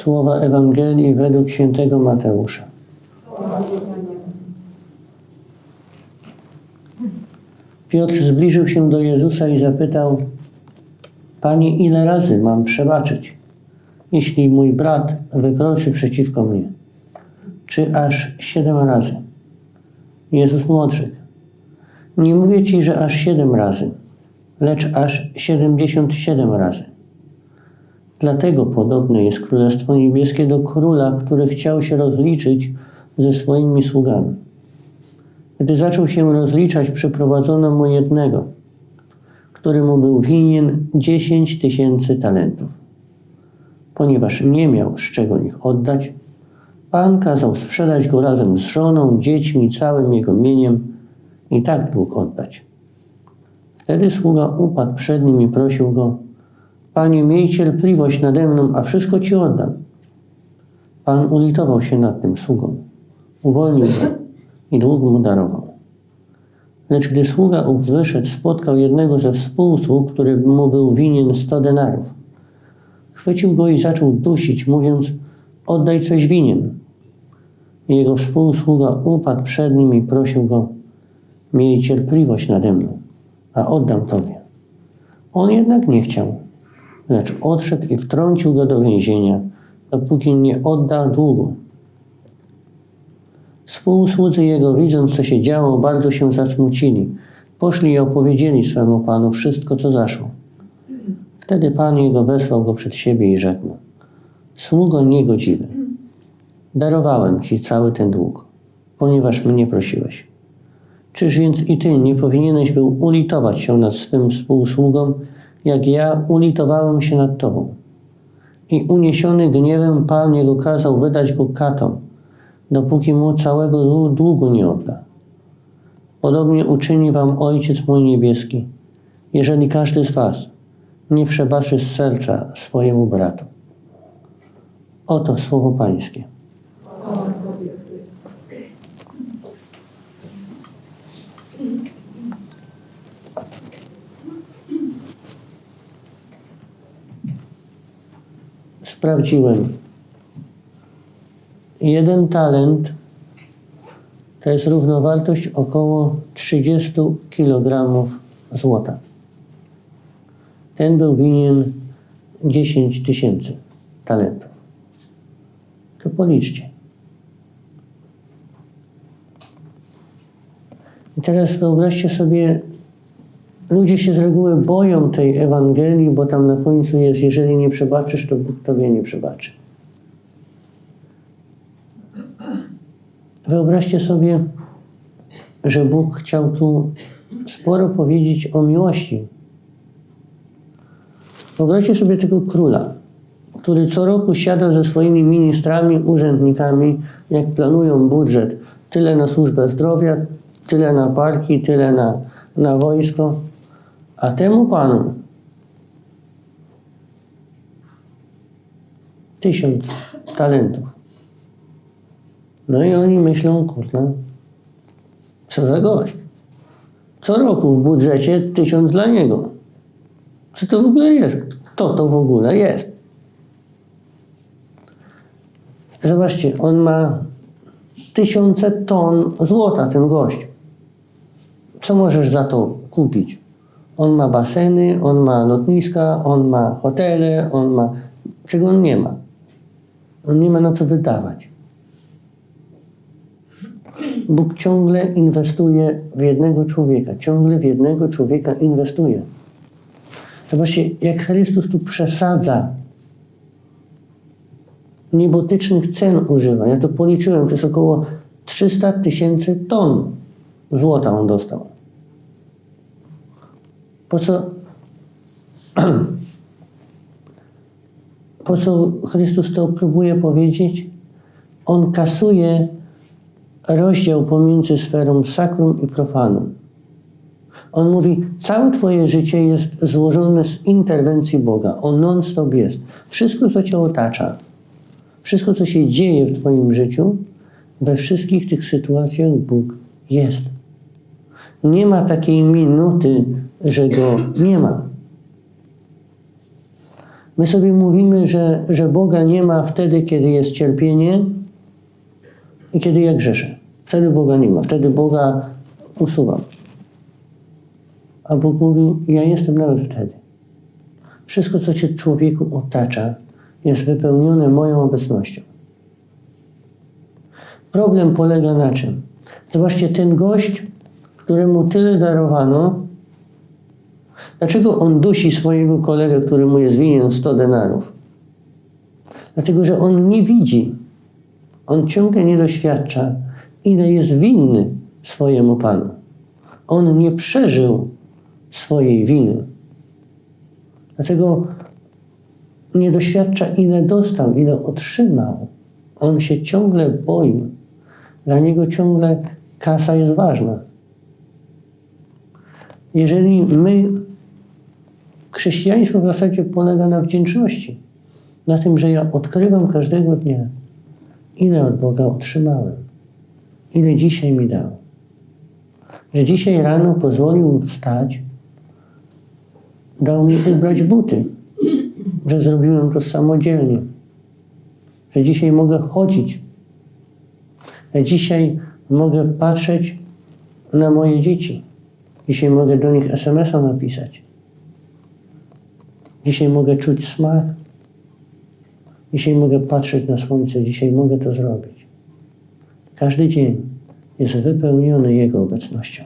Słowa Ewangelii według świętego Mateusza. Piotr zbliżył się do Jezusa i zapytał: Panie, ile razy mam przebaczyć, jeśli mój brat wykroczy przeciwko mnie? Czy aż siedem razy? Jezus mu Nie mówię ci, że aż siedem razy, lecz aż siedemdziesiąt siedem razy. Dlatego podobne jest Królestwo Niebieskie do króla, który chciał się rozliczyć ze swoimi sługami. Gdy zaczął się rozliczać, przyprowadzono mu jednego, który mu był winien dziesięć tysięcy talentów. Ponieważ nie miał z czego ich oddać, Pan kazał sprzedać go razem z żoną, dziećmi, całym jego mieniem i tak dług oddać. Wtedy sługa upadł przed nim i prosił go: Panie, miej cierpliwość nade mną, a wszystko ci oddam. Pan ulitował się nad tym sługą, uwolnił go i dług mu darował. Lecz gdy sługa ów wyszedł, spotkał jednego ze współsług, który mu był winien sto denarów. Chwycił go i zaczął dusić, mówiąc: Oddaj coś winien. Jego współsługa upadł przed nim i prosił go: Miej cierpliwość nade mną, a oddam tobie. On jednak nie chciał, lecz odszedł i wtrącił go do więzienia, dopóki nie odda długu. Współsłudzy jego, widząc co się działo, bardzo się zasmucili. Poszli i opowiedzieli swemu panu wszystko, co zaszło. Wtedy pan jego wezwał go przed siebie i rzekł Sługo niegodziwy, darowałem ci cały ten dług, ponieważ mnie prosiłeś. Czyż więc i ty nie powinieneś był ulitować się nad swym współsługą, jak ja ulitowałem się nad tobą? I uniesiony gniewem Pan jego kazał wydać go katom, dopóki mu całego długu nie odda. Podobnie uczyni wam Ojciec mój niebieski, jeżeli każdy z was nie przebaczy z serca swojemu bratu. Oto słowo Pańskie. Sprawdziłem. Jeden talent to jest równowartość około 30 kg złota. Ten był winien 10 tysięcy talentów. To policzcie. I teraz wyobraźcie sobie, ludzie się z reguły boją tej Ewangelii, bo tam na końcu jest, jeżeli nie przebaczysz, to Bóg Tobie nie przebaczy. Wyobraźcie sobie, że Bóg chciał tu sporo powiedzieć o miłości. Wyobraźcie sobie tego króla, który co roku siada ze swoimi ministrami, urzędnikami, jak planują budżet, tyle na służbę zdrowia, tyle na parki, tyle na, na wojsko, a temu panu tysiąc talentów. No i oni myślą, kurde, co za gość. Co roku w budżecie tysiąc dla niego. Co to w ogóle jest? Kto to w ogóle jest? Zobaczcie, on ma tysiące ton złota, ten gość. Co możesz za to kupić? On ma baseny, on ma lotniska, on ma hotele, on ma. Czego on nie ma? On nie ma na co wydawać. Bóg ciągle inwestuje w jednego człowieka, ciągle w jednego człowieka inwestuje. Zobaczcie, jak Chrystus tu przesadza. Niebotycznych cen używa. Ja to policzyłem, to jest około 300 tysięcy ton złota on dostał. Po co, po co Chrystus to próbuje powiedzieć? On kasuje rozdział pomiędzy sferą sakrum i profanum. On mówi, całe Twoje życie jest złożone z interwencji Boga. On non-stop jest. Wszystko, co Cię otacza, wszystko, co się dzieje w Twoim życiu, we wszystkich tych sytuacjach Bóg jest. Nie ma takiej minuty, że Go nie ma. My sobie mówimy, że, że Boga nie ma wtedy, kiedy jest cierpienie i kiedy ja grzeszę. Wtedy Boga nie ma, wtedy Boga usuwam. A Bóg mówi, ja jestem nawet wtedy. Wszystko, co cię człowieku otacza, jest wypełnione moją obecnością. Problem polega na czym? Zobaczcie, ten gość, któremu tyle darowano, dlaczego on dusi swojego kolegę, który mu jest winien 100 denarów? Dlatego, że on nie widzi, on ciągle nie doświadcza, ile jest winny swojemu Panu. On nie przeżył swojej winy. Dlatego nie doświadcza, ile dostał, ile otrzymał. On się ciągle boi. Dla niego ciągle kasa jest ważna. Jeżeli my, chrześcijaństwo w zasadzie polega na wdzięczności, na tym, że ja odkrywam każdego dnia, ile od Boga otrzymałem, ile dzisiaj mi dał. Że dzisiaj rano pozwolił mi wstać, dał mi ubrać buty, że zrobiłem to samodzielnie, że dzisiaj mogę chodzić, że dzisiaj mogę patrzeć na moje dzieci, dzisiaj mogę do nich SMS-a napisać, dzisiaj mogę czuć smak, dzisiaj mogę patrzeć na słońce, dzisiaj mogę to zrobić. Każdy dzień jest wypełniony Jego obecnością.